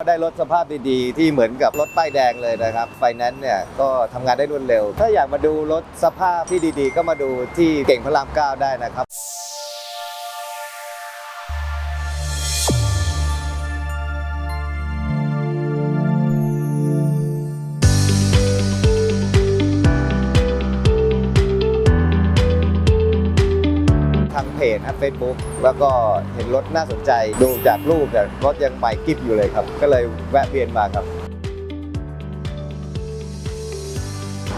ได้รถสภาพดีๆ ที่เหมือนกับรถป้ายแดงเลยนะครับไฟแนนซ์เนี่ยก็ทำงานได้รวดเร็ว ถ้าอยากมาดูรถสภาพที่ดีๆ ก็มาดูที่เก่งพระรามเก้าได้นะครับ ทางเพจนะเฟซบุ๊กแล้วก็เห็นรถน่าสนใจดูจากรูปแต่รถยังใหม่กริบอยู่เลยครับ ก็เลยแวะเวียนมาครับ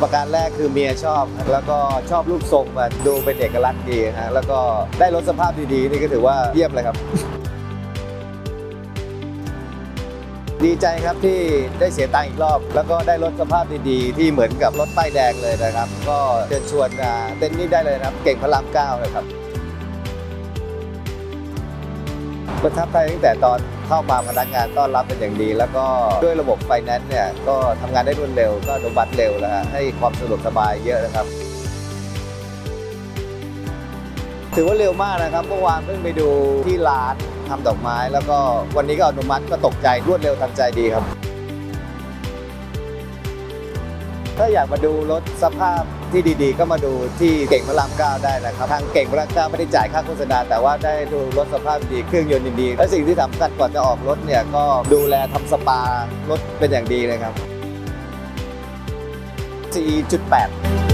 ประการแรกคือเมียชอบ แล้วก็ชอบรูปทรงมันดูเป็นเอกลักษณ์ดีฮะแล้วก็ได้รถสภาพดีๆ นี่ก็ถือว่าเยี่ยมเลยครับดีใจครับที่ได้เสียตังค์อีกรอบ แล้วก็ได้รถสภาพดีๆ ที่เหมือนกับรถป้ายแดงเลยนะครับ ก็เชิญชวนเต้นนี่ได้เลยนะครับ เก่งพระรามเก้าเลยครับ ประทับใจตั้งแต่ตอนเข้ามาพนักงานต้อนรับเป็นอย่างดี แล้วก็ด้วยระบบไฟแนนซ์เนี่ยก็ทำงานได้รวดเร็ว ก็อนุมัติเร็วแล้วฮะให้ความสะดวกสบายเยอะนะครับ ถือว่าเร็วมากนะครับเมื่อวานเพิ่งไปดูที่ร้านทำดอกไม้ แล้วก็วันนี้ก็อนุมัติก็ตกใจรวดเร็วทันใจดีครับ ถ้าอยากมาดูรถสภาพที่ดีๆ ก็มาดูที่เก่งพระรามเก้าได้นะครับ ทางเก่งพระรามเก้าไม่ได้จ่ายค่าโฆษณา แต่ว่าได้ดูรถสภาพดีเครื่องยนต์ดีๆและสิ่งที่สำคัญก่อนจะออกรถเนี่ยก็ดูแลทำสปารถเป็นอย่างดีเลยครับ4.8